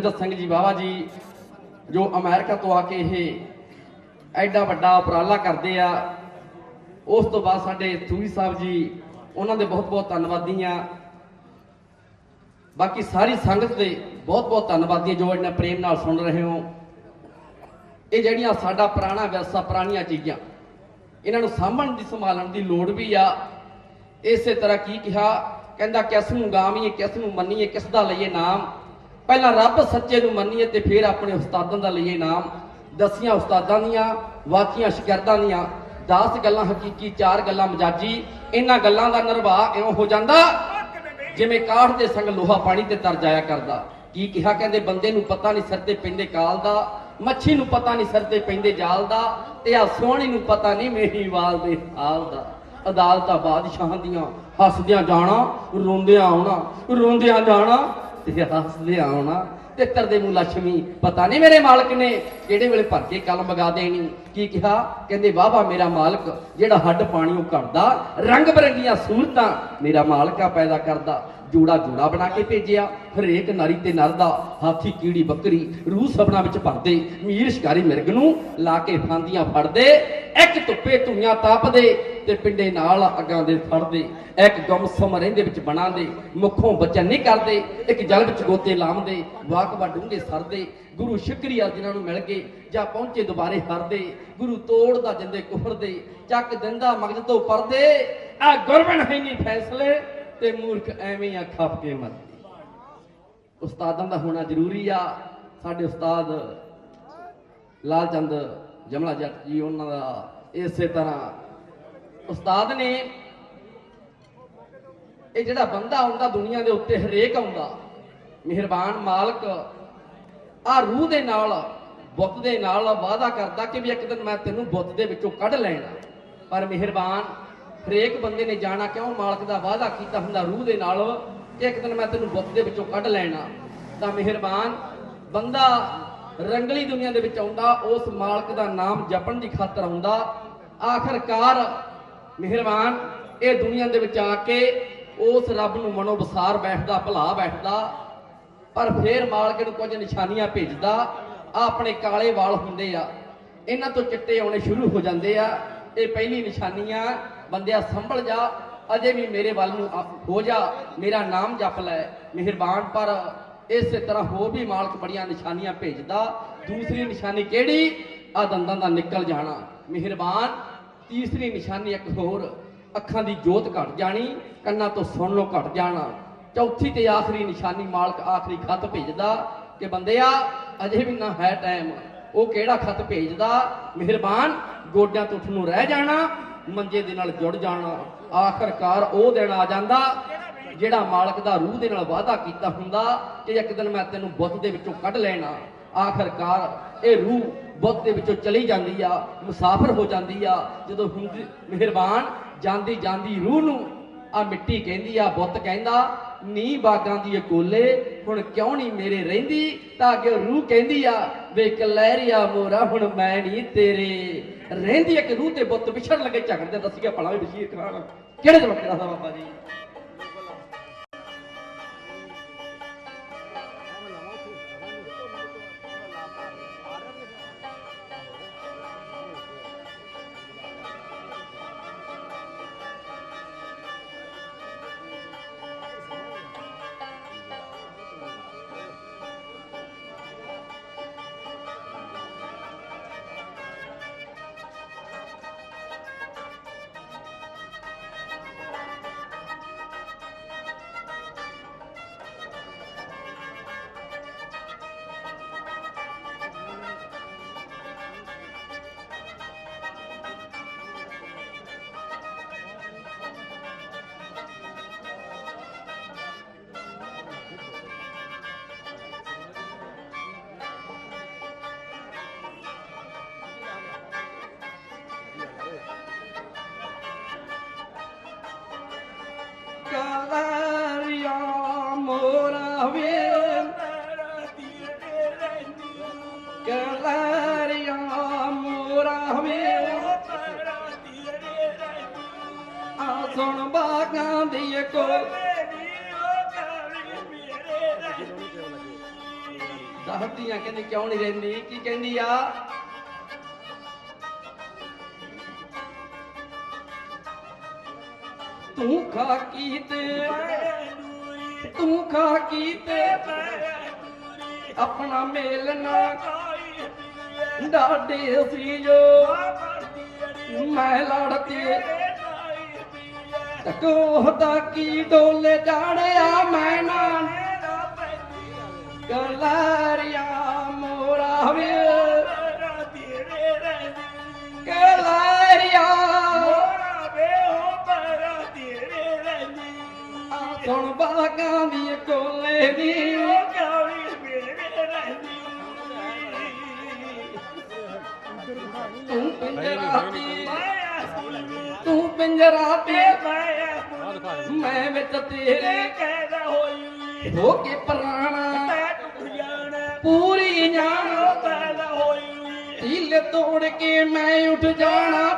ਸੁਰਿੰਦਰ ਸਿੰਘ ਜੀ ਬਾਵਾ ਜੀ, ਜੋ ਅਮਰੀਕਾ ਤੋਂ ਆ ਕੇ ਇਹ ਐਡਾ ਵੱਡਾ ਉਪਰਾਲਾ ਕਰਦੇ ਆ, ਉਸ ਤੋਂ ਬਾਅਦ ਸਾਡੇ ਸੂਰੀ ਸਾਹਿਬ ਜੀ, ਉਹਨਾਂ ਦੇ ਬਹੁਤ ਬਹੁਤ ਧੰਨਵਾਦੀ ਆ। ਬਾਕੀ ਸਾਰੀ ਸੰਗਤ ਦੇ ਬਹੁਤ ਬਹੁਤ ਧੰਨਵਾਦੀ ਆ, ਜੋ ਇਹਨਾਂ ਪ੍ਰੇਮ ਨਾਲ ਸੁਣ ਰਹੇ ਹੋ। ਇਹ ਜਿਹੜੀਆਂ ਸਾਡਾ ਪੁਰਾਣਾ ਵਿਰਸਾ ਪੁਰਾਣੀਆਂ ਚੀਜ਼ਾਂ, ਇਹਨਾਂ ਨੂੰ ਸਾਂਭਣ ਦੀ, ਸੰਭਾਲਣ ਦੀ ਲੋੜ ਵੀ ਆ। ਇਸੇ ਤਰ੍ਹਾਂ ਕੀ ਕਿਹਾ, ਕਹਿੰਦਾ, ਕਿਸ ਨੂੰ ਗਾਵੀਏ, ਕਿਸ ਨੂੰ ਮੰਨੀਏ ਕਿਸ ਦਾ ਲਈਏ ਨਾਮ? ਪਹਿਲਾਂ ਰੱਬ ਸੱਚੇ ਨੂੰ ਮੰਨੀਏ ਤੇ ਫਿਰ ਆਪਣੇ ਉਸਤਾਦਾਂ ਦਾ ਲਈਏ ਨਾਮ। ਦਸੀਆਂ ਉਸਤਾਦਾਂ ਦੀਆਂ, ਵਾਕੀਆਂ ਸ਼ਿਕਾਇਤਾਂ ਦੀਆਂ। 10 ਗੱਲਾਂ, ਹਕੀਕੀ ਚਾਰ ਗੱਲਾਂ, ਮਜਾਜੀ। ਇਹਨਾਂ ਗੱਲਾਂ ਦਾ ਨਿਰਵਾਹ ਇਉਂ ਹੋ ਜਾਂਦਾ, ਜਿਵੇਂ ਕਾਠ ਦੇ ਸੰਗ ਲੋਹਾ ਪਾਣੀ ਤੇ ਤਰ ਜਾਇਆ ਕਰਦਾ। ਕੀ ਕਿਹਾ ਕਹਿੰਦੇ, ਬੰਦੇ ਨੂੰ ਪਤਾ ਨਹੀਂ ਸਿਰ ਤੇ ਪੈਂਦੇ ਕਾਲ ਦਾ, ਮੱਛੀ ਨੂੰ ਪਤਾ ਨਹੀਂ ਸਿਰ ਤੇ ਪੈਂਦੇ ਜਾਲ ਦਾ, ਤੇ ਆ ਸੋਹਣੀ ਨੂੰ ਪਤਾ ਨਹੀਂ ਮੇਹੀਵਾਲ ਦੇ ਹਾਲ ਦਾ। ਅਦਾਲਤਾਂ, ਬਾਦਸ਼ਾਹਾਂ ਦੀਆਂ ਹੱਸਦਿਆਂ ਜਾਣਾ, ਰੋਂਦਿਆਂ ਆਉਣਾ, ਰੋਂਦਿਆਂ ਜਾਣਾ ਤੇ ਹੱਸਦਿਆਂ ਆਉਣਾ ਤੇ ਤਰਦੇ ਮੂੰ ਲక్ష్ਮੀ ਪਤਾ ਨਹੀਂ ਮੇਰੇ ਮਾਲਕ ਨੇ ਕਿਹੜੇ ਵੇਲੇ ਭਰ ਕੇ ਕਲਮ ਵਗਾ ਦੇਣੀ। ਕੀ ਕਿਹਾ? ਕਹਿੰਦੇ ਵਾਹ ਮੇਰਾ ਮਾਲਕ, ਜਿਹੜਾ ਹੱਡ ਪਾਣੀ ਉਹ ਘੜਦਾ, ਰੰਗ ਬਰੰਗੀਆਂ ਸੂਰਤਾਂ ਮੇਰਾ ਮਾਲਕਾ ਪੈਦਾ ਕਰਦਾ। ਜੋੜਾ ਜੋੜਾ ਬਣਾ ਕੇ ਭੇਜਿਆ। ਹਰੇਕ ਨਾਰੀ ਤੇ ਨਰ ਦਾ ਹਾਥੀ, ਕੀੜੀ, ਬੱਕਰੀ, ਰੂਹ ਸਬਣਾ ਵਿੱਚ ਭਰਦੇ। ਮੀਰ ਸ਼ਿਕਾਰੀ ਮਿਰਗ ਨੂੰ ਲਾ ਕੇ ਫਾਂਦੀਆਂ ਫੜਦੇ। ਇੱਕ ਧੁੱਪੇ ਧੂਆਂ ਤਾਪਦੇ ਤੇ ਪਿੰਡੇ ਨਾਲ ਅੱਗਾਂ ਦੇ ਫੜਦੇ। ਇੱਕ ਗੁੰਮਸਮ ਰਹਿੰਦੇ ਵਿੱਚ ਬਣਾਉਂਦੇ। ਮੁਖੋਂ ਬਚਨ ਨਹੀਂ ਕਰਦੇ। ਇੱਕ ਜਲ ਵਿੱਚ ਗੋਤੇ ਲਾਉਂਦੇ। ਵਾਕ ਡੂੰਘੇ ਸਰਦੇ। ਗੁਰੂ ਸ਼ੁਕਰੀਆ ਜਿਨ੍ਹਾਂ ਨੂੰ ਮਿਲ ਗਏ, ਜਾਂ ਪਹੁੰਚੇ ਦੁਬਾਰੇ ਹਰਦੇ। ਗੁਰੂ ਤੋੜਦਾ ਜਿੰਦੇ ਕੁਫਰ ਦੇ ਚੱਕ ਦਿੰਦਾ ਮਗਜ ਤੋਂ ਪਰਦੇ। ਆ ਗੁਰਬਨ ਹੈ ਨਹੀਂ ਫੈਸਲੇ। ਤੇ ਮੂਰਖ ਐਵੇਂ ਆ, ਖੱਪ ਕੇ ਮਰਦੇ ਉਸਤਾਦਾਂ ਦਾ ਹੋਣਾ ਜ਼ਰੂਰੀ ਆ। ਸਾਡੇ ਉਸਤਾਦ ਲਾਲ ਚੰਦ ਜਮਲਾ ਜੱਟ ਜੀ, ਉਹਨਾਂ ਦਾ ਇਸੇ ਤਰ੍ਹਾਂ। ਉਸਤਾਦ ਨੇ ਇਹ ਜਿਹੜਾ ਬੰਦਾ ਆਉਂਦਾ ਦੁਨੀਆ ਦੇ ਉੱਤੇ, ਹਰੇਕ ਆਉਂਦਾ, ਮਿਹਰਬਾਨ ਮਾਲਕ ਆ ਰੂਹ ਦੇ ਨਾਲ, ਬੁੱਤ ਦੇ ਨਾਲ ਵਾਅਦਾ ਕਰਦਾ ਕਿ ਵੀ ਇੱਕ ਦਿਨ ਮੈਂ ਤੈਨੂੰ ਬੁੱਤ ਦੇ ਵਿੱਚੋਂ ਕੱਢ ਲੈਣਾ। ਪਰ ਮਿਹਰਬਾਨ ਹਰੇਕ ਬੰਦੇ ਨੇ ਜਾਣਾ ਕਿਉਂ? ਮਾਲਕ ਦਾ ਵਾਅਦਾ ਕੀਤਾ ਹੁੰਦਾ ਰੂਹ ਦੇ ਨਾਲ ਕਿ ਇੱਕ ਦਿਨ ਮੈਂ ਤੈਨੂੰ ਬੁੱਤ ਦੇ ਵਿੱਚੋਂ ਕੱਢ ਲੈਣਾ। ਤਾਂ ਮਿਹਰਬਾਨ, ਬੰਦਾ ਰੰਗਲੀ ਦੁਨੀਆ ਦੇ ਵਿੱਚ ਆਉਂਦਾ, ਉਸ ਮਾਲਕ ਦਾ ਨਾਮ ਜਪਣ ਦੀ ਖਾਤਰ ਆਉਂਦਾ। ਆਖਰਕਾਰ, ਮਿਹਰਬਾਨ, ਇਹ ਦੁਨੀਆ ਦੇ ਵਿੱਚ ਆ ਕੇ ਉਸ ਰੱਬ ਨੂੰ ਮਨੋ ਵਸਾਰ ਬੈਠਦਾ, ਭੁਲਾ ਬੈਠਦਾ, ਪਰ ਫੇਰ ਮਾਲਕ ਨੂੰ ਕੁਝ ਨਿਸ਼ਾਨੀਆਂ ਭੇਜਦਾ ਆ ਆਪਣੇ ਕਾਲੇ ਵਾਲ ਹੁੰਦੇ ਆ। ਇਹਨਾਂ ਤੋਂ ਚਿੱਟੇ ਆਉਣੇ ਸ਼ੁਰੂ ਹੋ ਜਾਂਦੇ ਆ। ਇਹ ਪਹਿਲੀ ਨਿਸ਼ਾਨੀਆਂ ਬੰਦਿਆ ਸੰਭਲ ਜਾ, ਅਜੇ ਵੀ ਮੇਰੇ ਵੱਲ ਨੂੰ ਹੋ ਜਾ, ਮੇਰਾ ਨਾਮ ਜਪ ਲੈ, ਮਿਹਰਬਾਨ, ਪਰ ਇਸੇ ਤਰ੍ਹਾਂ ਹੋਰ ਵੀ ਮਾਲਕ ਬੜੀਆਂ ਨਿਸ਼ਾਨੀਆਂ ਭੇਜਦਾ। ਦੂਸਰੀ ਨਿਸ਼ਾਨੀ ਕਿਹੜੀ? ਆ ਦੰਦਾਂ ਦਾ ਨਿਕਲ ਜਾਣਾ। ਮਿਹਰਬਾਨ, ਤੀਸਰੀ ਨਿਸ਼ਾਨੀ ਇੱਕ ਹੋਰ, ਅੱਖਾਂ ਦੀ ਜੋਤ ਘਟ ਜਾਣੀ, ਕੰਨਾਂ ਤੋਂ ਸੁਣਨੋਂ ਘਟ ਜਾਣਾ। ਚੌਥੀ ਤੇ ਆਖਰੀ ਨਿਸ਼ਾਨੀ ਮਾਲਕ ਆਖਰੀ ਖਤ ਭੇਜਦਾ ਕਿ ਬੰਦਿਆ, ਅਜੇ ਵੀ ਨਾ ਹੈ ਟਾਈਮ ਉਹ ਕਿਹੜਾ ਖਤ ਭੇਜਦਾ? ਮਿਹਰਬਾਨ, ਗੋਡਿਆਂ ਤੋਂ ਉੱਠ ਨੂੰ ਰਹਿ ਜਾਣਾ ਮੰਜੇ ਦੇ ਨਾਲ ਜੁੜ ਜਾਣਾ, ਆਖਰਕਾਰ ਉਹ ਦਿਨ ਆ ਜਾਂਦਾ ਜਿਹੜਾ ਮਾਲਕ ਦਾ ਰੂਹ ਦੇ ਨਾਲ ਵਾਅਦਾ ਕੀਤਾ ਹੁੰਦਾ ਕਿ ਇੱਕ ਦਿਨ ਮੈਂ ਤੈਨੂੰ ਬੁੱਤ ਦੇ ਵਿੱਚੋਂ ਕੱਢ ਲੈਣਾ। ਆਖਰਕਾਰ ਇਹ ਰੂਹ ਬੁੱਤ ਦੇ ਵਿੱਚੋਂ ਚਲੀ ਜਾਂਦੀ ਆ, ਮੁਸਾਫਰ ਹੋ ਜਾਂਦੀ ਆ। ਜਦੋਂ ਹੁੰਦੀ ਮਿਹਰਬਾਨ ਜਾਂਦੀ ਜਾਂਦੀ ਰੂਹ ਨੂੰ ਆ ਮਿੱਟੀ ਕਹਿੰਦੀ ਆ ਬੁੱਤ ਕਹਿੰਦਾ ਨੀ ਬਾਗਾਂ ਦੀ ਇਹ ਕੋਲੇ ਹੁਣ ਕਿਉਂ ਨਹੀਂ ਮੇਰੇ ਰਹਿੰਦੀ? ਤਾਂ ਅੱਗੇ ਰੂਹ ਕਹਿੰਦੀ ਆ, ਵੇ ਕਲਹਿਰੀਆ ਮੋਰਾ, ਹੁਣ ਮੈਂ ਨਹੀਂ ਤੇਰੇ ਰਹਿੰਦੀ। ਇੱਕ ਰੂਹ ਤੇ ਬੁੱਤ ਵਿਛੜ ਲੱਗੇ ਝਗੜਦੇ ਦੱਸੀਆ ਭਲਾ ਵੀ ਵਜ਼ੀਰ ਖਾਨ ਕਿਹੜੇ ਜਵਾਬ ਦਾ ਬਾਬਾ ਜੀ? ਵੇ ਕਲਰਿਆ ਮੋਰਾ ਵੇ ਆ ਸੁਣ ਬਾਗਾਂ ਦੀ ਕੋ ਦੱਸਦੀਆਂ ਕਹਿੰਦੀ ਕਿਉਂ ਨਹੀਂ ਰਹਿੰਦੀ ਕੀ ਕਹਿੰਦੀ ਆ ਤੂੰ ਖਾ ਕੀ ਤੇ ਤੂੰ ਖਾ ਕੀ ਤੇ ਆਪਣਾ ਮੇਲ ਨਾ ਡਾਡੇ ਸੀ ਜੋ। ਮੈਂ ਲੜਤੀ। ਟਕੋਹਦਾ ਕੀ ਡੋਲੇ ਜਾਣਿਆ ਮੈਂ ਨਾ? ਗਲਾਰੀਆ ਮੋਰਾ ਵੇ। ਬਾਗਾਂ ਦੀ ਕੋਲੇ ਦੀ। ਤੂੰ ਪਿੰਜਰਾ ਦੀ ਤੂੰ ਪਿੰਜਰਾ ਤੇ ਮੈਂ ਵਿੱਚ। ਤੇਰੇ ਹੋ ਕੇ ਪ੍ਰਾਣਾ। ਪੂਰੀ ਜਾਣ ਢੀਲ ਤੋੜ ਕੇ ਮੈਂ ਉੱਠ ਜਾਣਾ।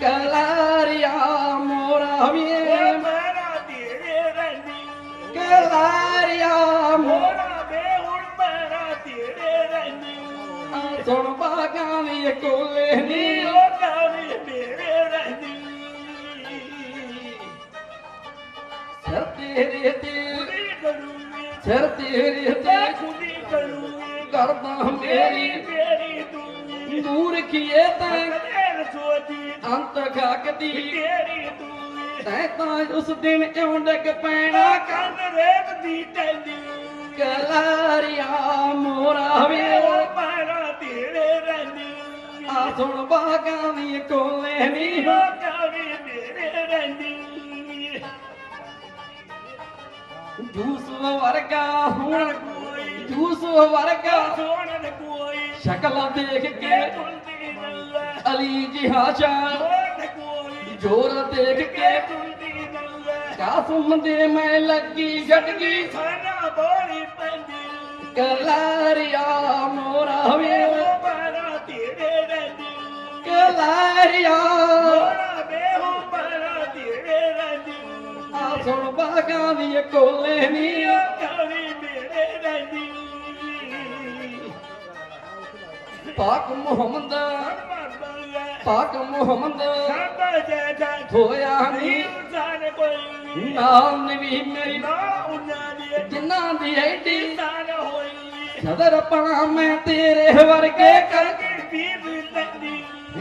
ਕਲਾਰੀਆ ਮੋਰਾ ਵੇ ਕੋਲੇ ਦੀ ਸਿਰ ਤੇਰੇ ਤੇ ਸਿਰ ਤੇਰੇ ਤੇ ਕਰਦਾ ਮੇਰੀ ਦੂਰ ਕੀਏ ਤੈਂ ਅੰਤ ਖਾਕਦੀ ਤੈਂ ਤਾਂ ਉਸ ਦਿਨ ਇਉਂ ਡਿੱਗ ਪੈਣਾ ਕਲਾਰੀਆ ਮੋਰਾ ਵੇ ਆ ਸੁਣ ਬਾਗਾਂ ਦੀ ਕੋਲੇ ਨੀ। ਜੂਸ ਵਰਗਾ ਹੁਣ ਜੂਸ ਵਰਗਾ ਸ਼ਕਲਾਂ ਦੇਖ ਕੇ ਅਲੀ ਜਿਹਾਸ਼ਾ ਜੋਰ ਦੇਖ ਕੇ ਕਾਸਮ ਦੇ ਮੈਂ ਲੱਗੀ ਝਟਕੀ ਕਲਾਰੀਆ ਮੋਰਾ ਵੇ। ਕਲਾਰੀਆ ਆ ਸੁਣ ਬਾਗਾਂ ਦੀ ਕੋਲੇ ਨੀ। ਪਾਕ ਮੁਹੰਮਦ ਪਾਕ ਮੁਹੰਮਦ ਹੋਇਆ ਨੀ। ਨਾਮ ਨਬੀ ਮੇਰੀ। ਜਿਨ੍ਹਾਂ ਦੀ ਐਡੀ। ਸਦਰ ਪਣਾ ਮੈਂ ਤੇਰੇ ਵਰਗੇ ਕਰ